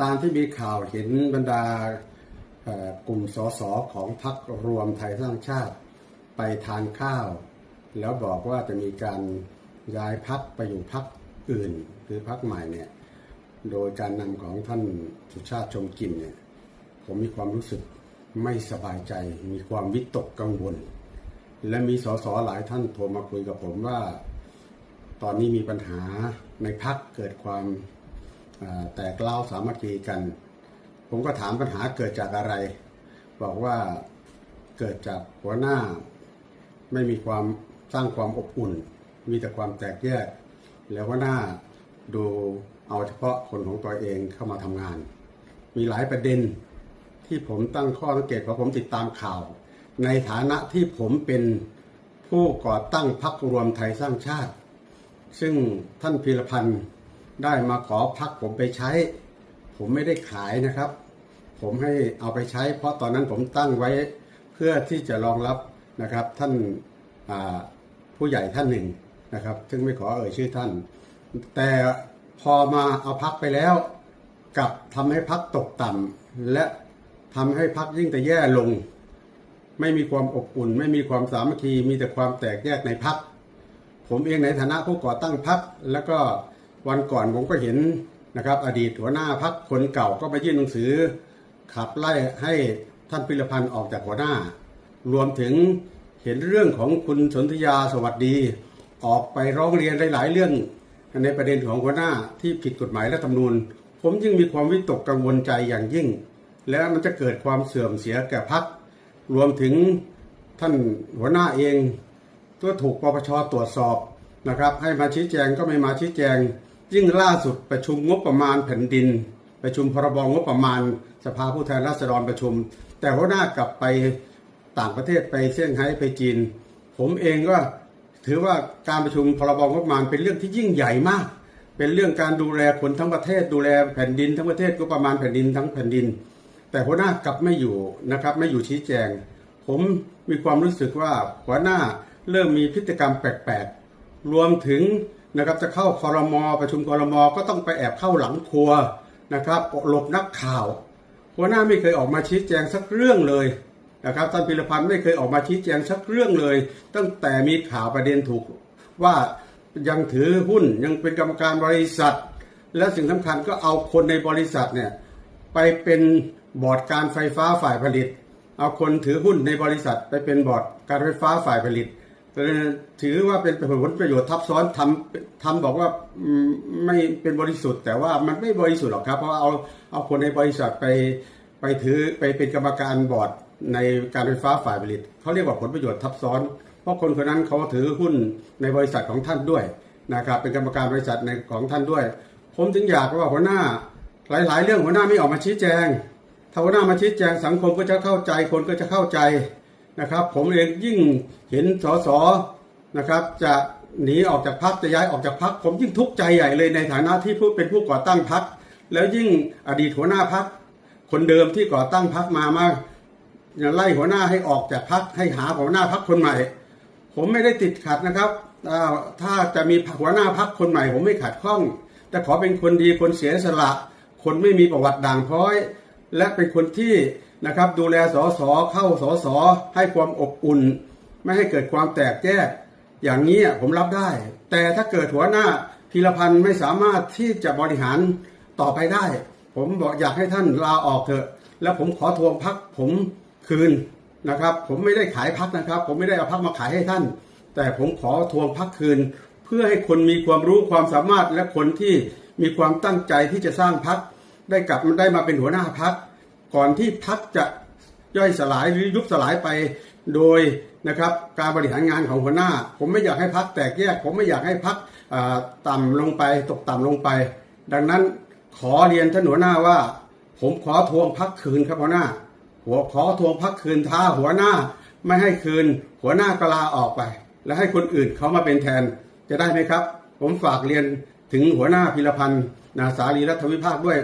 ตามที่มีข่าวเห็นบรรดากลุ่มสสของพรรครวมไทยสร้างชาติไปทานข้าว แล้วบอกว่าจะมีการย้ายพักไปอยู่พักอื่นคือพักใหม่เนี่ยโดยการนำของท่านสุชาติชมกินเนี่ยผมมีความรู้สึกไม่สบายใจ มีความวิตกกังวล และมีสสหลายท่านโทรมาคุยกับผมว่า ตอนนี้มีปัญหาในพักเกิดความ แตกเล่าสามัคคีกัน ผมก็ถามปัญหาเกิดจากอะไร บอกว่าเกิดจากหัวหน้า ไม่มีความสร้างความอบอุ่น มีแต่ความแตกแยก แล้วหัวหน้าดูเอาเฉพาะคนของตัวเองเข้ามาทำงาน มีหลายประเด็นที่ผมตั้งข้อสังเกตเพราะผมติดตามข่าว ในฐานะที่ผมเป็นผู้ก่อตั้งพรรครวมไทยสร้างชาติ ซึ่งท่านพีรพันธ์ ได้มาขอพักผมไปใช้ ผมไม่ได้ขายนะครับ ผมให้เอาไปใช้ เพราะตอนนั้นผมตั้งไว้เพื่อที่จะรองรับนะครับท่านผู้ใหญ่ท่านหนึ่งนะครับ ซึ่งไม่ขอเอ่ยชื่อท่าน แต่พอมาเอาพักไปแล้วกลับทำให้พักตกต่ำและทำให้พักยิ่งแต่แย่ลง ไม่มีความอบอุ่น ไม่มีความสามัคคีมีแต่ความแตกแยกในพักผมเองในฐานะผู้ก่อตั้งพักแล้วก็ วันก่อนผมก็เห็นนะครับ อดีตหัวหน้าพักคนเก่าก็ไปยื่นหนังสือ ขับไล่ให้ท่านพิรพันธ์ออกจากหัวหน้า รวมถึงเห็นเรื่องของคุณสนธยาสวัสดี ออกไปร้องเรียนหลาย ๆ เรื่องในประเด็นของหัวหน้าที่ผิดกฎหมายและธรรมนูญ ผมยิ่งมีความวิตกกังวลใจอย่างยิ่ง และมันจะเกิดความเสื่อมเสียแก่พักรวมถึงท่านหัวหน้าเองก็ถูกปปชตรวจสอบนะครับ ให้มาชี้แจงก็ไม่มาชี้แจง ยิ่งล่าสุดประชุมงบประมาณแผ่นดิน ประชุมพรบงบประมาณ สภาผู้แทนราษฎรประชุม แต่หัวหน้ากลับไปต่างประเทศไปเซี่ยงไฮ้ไปจีน ผมเองก็ถือว่าการประชุมพรบงบประมาณเป็นเรื่องที่ยิ่งใหญ่มาก เป็นเรื่องการดูแลคนทั้งประเทศดูแลแผ่นดินทั้งประเทศก็ประมาณแผ่นดินทั้งแผ่นดิน แต่หัวหน้ากลับไม่อยู่นะครับไม่อยู่ชี้แจง ผมมีความรู้สึกว่าหัวหน้าเริ่มมีพฤติกรรมแปลกๆรวมถึง นะครับจะเข้าคอรมอประชุมคอรมอก็ต้องไปแอบเข้าหลังครัวนะครับหลบนักข่าวหัวหน้าไม่เคยออกมาชี้แจงสักเรื่องเลยนะครับท่านพิรพันธ์ไม่เคยออกมาชี้แจงสักเรื่องเลย ตั้งแต่มีข่าวประเด็นถูกว่ายังถือหุ้นยังเป็นกรรมการบริษัท และสิ่งสำคัญก็เอาคนในบริษัทเนี่ยไปเป็นบอร์ดการไฟฟ้าฝ่ายผลิต เอาคนถือหุ้นในบริษัทไปเป็นบอร์ดการไฟฟ้าฝ่ายผลิต ถือว่าเป็นผลประโยชน์ทับซ้อนทำทำบอกว่าไม่เป็นบริสุทธิ์ แต่ว่ามันไม่บริสุทธิ์หรอกครับ เพราะเอาเอาคนในบริษัทไปไปถือไปเป็นกรรมการบอร์ดในการไฟฟ้าฝ่ายผลิตเขาเรียกว่าผลประโยชน์ทับซ้อน เพราะคนคนนั้นเขาถือหุ้นในบริษัทของท่านด้วยนะครับเป็นกรรมการบริษัทในของท่านด้วย ผมจึงอยากว่าหัวหน้า หลาย ๆ เรื่องหัวหน้าไม่ออกมาชี้แจงถ้าหัวหน้ามาชี้แจงสังคมก็จะเข้าใจคนก็จะเข้าใจ นะครับ ผมเองยิ่งเห็นสสนะครับ จะหนีออกจากพักจะย้ายออกจากพัก ผมยิ่งทุกข์ใจใหญ่เลยในฐานะที่ผู้เป็นผู้ก่อตั้งพัก แล้วยิ่งอดีตหัวหน้าพักคนเดิมที่ก่อตั้งพักมามาไล่หัวหน้าให้ออกจากพักให้หาหัวหน้าพักคนใหม่ ผมไม่ได้ติดขัดนะครับถ้าจะมีหัวหน้าพักคนใหม่ ผมไม่ขัดข้อง แต่ขอเป็นคนดีคนเสียสละ คนไม่มีประวัติด่างพร้อย และเป็นคนที่ นะครับ ดูแลสอสอเข้าสอสอให้ความอบอุ่น ไม่ให้เกิดความแตกแยกอย่างนี้อะผมรับได้ แต่ถ้าเกิดหัวหน้าพีรพันธ์ไม่สามารถที่จะบริหารต่อไปได้ ผมบอกอยากให้ท่านลาออกเถอะ แล้วผมขอทวงพักผมคืนนะครับ ผมไม่ได้ขายพักนะครับ ผมไม่ได้เอาพักมาขายให้ท่าน แต่ผมขอทวงพักคืน เพื่อให้คนมีความรู้ความสามารถและคนที่มีความตั้งใจที่จะสร้างพักได้กลับได้มาเป็นหัวหน้าพัก ก่อนที่พักจะย่อยสลายหรือยุบสลายไปโดยนะครับการบริหารงานของหัวหน้า ผมไม่อยากให้พักแตกแยก ผมไม่อยากให้พักต่ำลงไปตกต่ำลงไป ดังนั้นขอเรียนท่านหัวหน้าว่า ผมขอทวงพักคืนครับหัวหน้า หัวขอทวงพักคืนท้าหัวหน้า ไม่ให้คืน หัวหน้ากลาออกไป และให้คนอื่นเขามาเป็นแทนจะได้ไหมครับ ผมฝากเรียนถึงหัวหน้าพิรพันธ์นาสาลีรัฐวิภาคด้วย